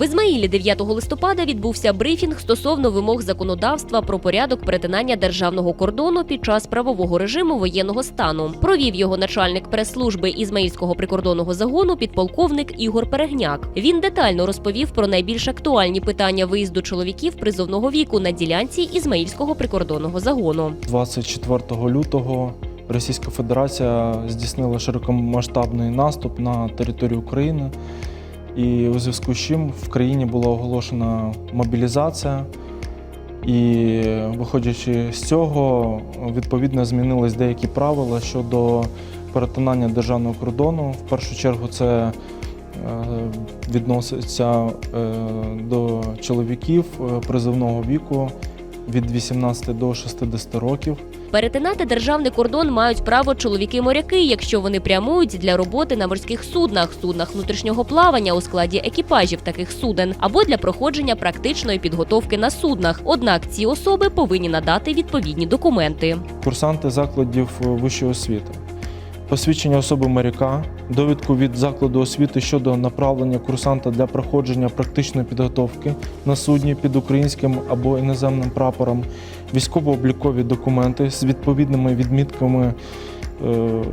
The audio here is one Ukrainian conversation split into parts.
В Ізмаїлі 9 листопада відбувся брифінг стосовно вимог законодавства про порядок перетинання державного кордону під час правового режиму воєнного стану. Провів його начальник прес-служби Ізмаїльського прикордонного загону підполковник Ігор Перегняк. Він детально розповів про найбільш актуальні питання виїзду чоловіків призовного віку на ділянці Ізмаїльського прикордонного загону. 24 лютого Російська Федерація здійснила широкомасштабний наступ на територію України. І у зв'язку з чим в країні була оголошена мобілізація. І виходячи з цього, відповідно змінились деякі правила щодо перетинання державного кордону. В першу чергу це е, відноситься е, до чоловіків е, призовного віку від 18 до 60 років. Перетинати державний кордон мають право чоловіки-моряки, якщо вони прямують для роботи на морських суднах, суднах внутрішнього плавання у складі екіпажів таких суден, або для проходження практичної підготовки на суднах. Однак ці особи повинні надати відповідні документи. курсанти закладів вищої освіти, посвідчення особи моряка, довідку від закладу освіти щодо направлення курсанта для проходження практичної підготовки на судні під українським або іноземним прапором, військово-облікові документи з відповідними відмітками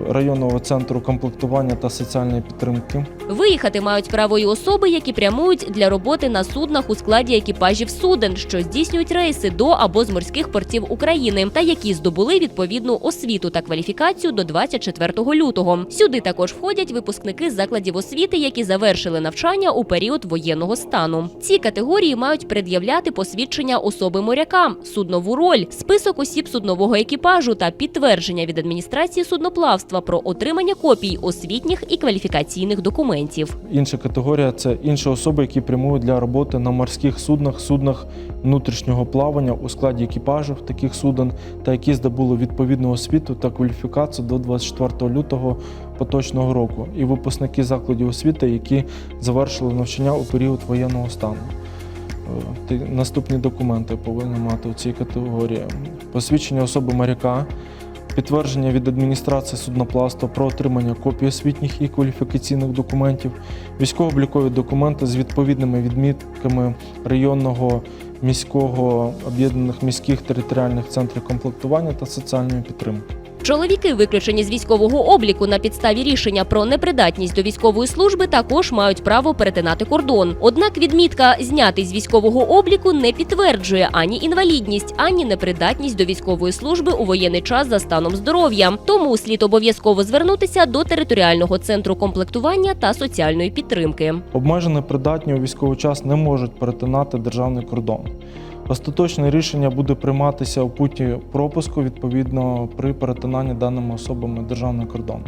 районного центру комплектування та соціальної підтримки. Виїхати мають право особи, які прямують для роботи на суднах у складі екіпажів суден, що здійснюють рейси до або з морських портів України, та які здобули відповідну освіту та кваліфікацію до 24 лютого. Сюди також входять випускники закладів освіти, які завершили навчання у період воєнного стану. Ці категорії мають пред'являти посвідчення особи моряка, суднову роль, список осіб суднового екіпажу та підтвердження від адміністрації судноплавства про отримання копій освітніх і кваліфікаційних документів. Інша категорія це інші особи, які прямують для роботи на морських суднах, суднах внутрішнього плавання у складі екіпажів таких суден та які здобули відповідну освіту та кваліфікацію до 24 лютого поточного року, і випускники закладів освіти, які завершили навчання у період воєнного стану. Е, Наступні документи повинні мати у цій категорії: посвідчення особи моряка, підтвердження від адміністрації суднопластва про отримання копій освітніх і кваліфікаційних документів, військово-облікові документи з відповідними відмітками районного, міського, об'єднаних міських територіальних центрів комплектування та соціальної підтримки. Чоловіки, виключені з військового обліку на підставі рішення про непридатність до військової служби, також мають право перетинати кордон. Однак відмітка знятий з військового обліку не підтверджує ані інвалідність, ані непридатність до військової служби у воєнний час за станом здоров'я. Тому слід обов'язково звернутися до територіального центру комплектування та соціальної підтримки. Обмежено придатні у військовий час не можуть перетинати державний кордон. Остаточне рішення буде прийматися у путі пропуску відповідно при перетинанні даними особами державний кордон.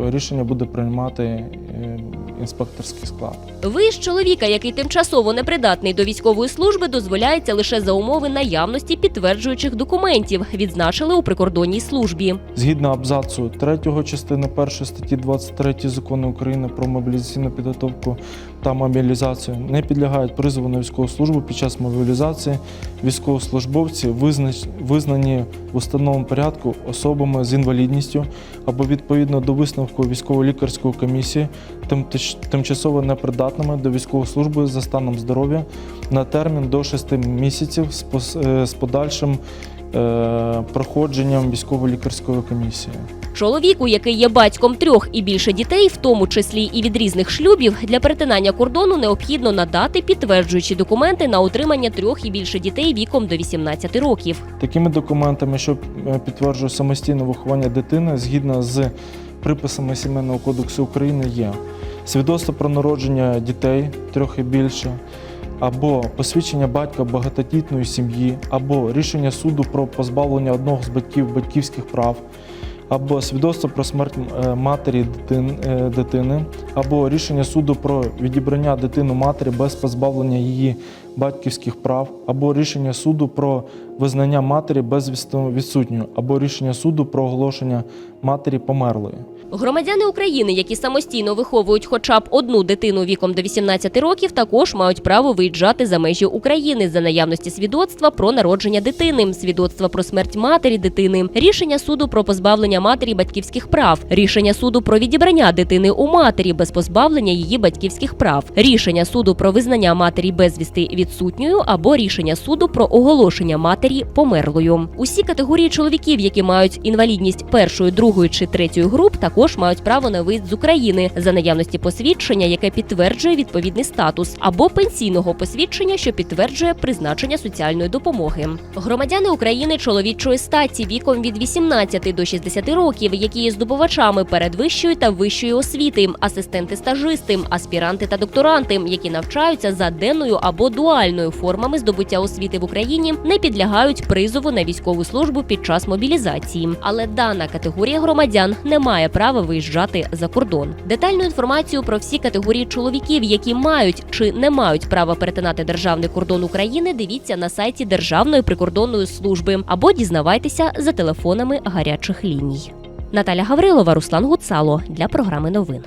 Рішення буде приймати е, інспекторський склад. Виїзд чоловіка, який тимчасово непридатний до військової служби, дозволяється лише за умови наявності підтверджуючих документів, відзначили у прикордонній службі. Згідно абзацу 3 частини 1 статті 23 закону України про мобілізаційну підготовку та мобілізацію не підлягають призову на військову службу під час мобілізації військовослужбовці, визнані в установленому порядку особами з інвалідністю або відповідно до висновку військово-лікарської комісії тим- тимчасово непридатними до військової служби за станом здоров'я на термін до 6 місяців з е, подальшим е, проходженням військово-лікарської комісії. Чоловіку, який є батьком трьох і більше дітей, в тому числі і від різних шлюбів, для перетинання кордону необхідно надати підтверджуючі документи на утримання трьох і більше дітей віком до 18 років. Такими документами, що е, підтверджують самостійне виховання дитини, згідно з приписами Сімейного кодексу України, є свідоцтво про народження дітей трьох і більше, або посвідчення батька багатодітної сім'ї, або рішення суду про позбавлення одного з батьків батьківських прав. Або свідоцтво про смерть е, матері е, дитини, або рішення суду про відібрання дитину матері без позбавлення її батьківських прав, або рішення суду про визнання матері без відсутньою, або рішення суду про оголошення матері померлої. Громадяни України, які самостійно виховують хоча б одну дитину віком до 18 років, також мають право виїжджати за межі України за наявності свідоцтва про народження дитини, свідоцтва про смерть матері дитини, рішення суду про позбавлення матері батьківських прав, рішення суду про відібрання дитини у матері без позбавлення її батьківських прав, рішення суду про визнання матері безвісти відсутньою або рішення суду про оголошення матері померлою. Усі категорії чоловіків, які мають інвалідність першої, другої чи третьої груп, також мають право на виїзд з України за наявності посвідчення, яке підтверджує відповідний статус, або пенсійного посвідчення, що підтверджує призначення соціальної допомоги. Громадяни України чоловічої статі віком від 18 до 60 років, які є здобувачами передвищої та вищої освіти, асистенти стажисти, аспіранти та докторанти, які навчаються за денною або дуальною формами здобуття освіти в Україні, не підлягають призову на військову службу під час мобілізації. Але дана категорія громадян не має права виїжджати за кордон. Детальну інформацію про всі категорії чоловіків, які мають чи не мають права перетинати державний кордон України, дивіться на сайті Державної прикордонної служби або дізнавайтеся за телефонами гарячих ліній. Наталя Гаврилова, Руслан Гуцало для програми новин.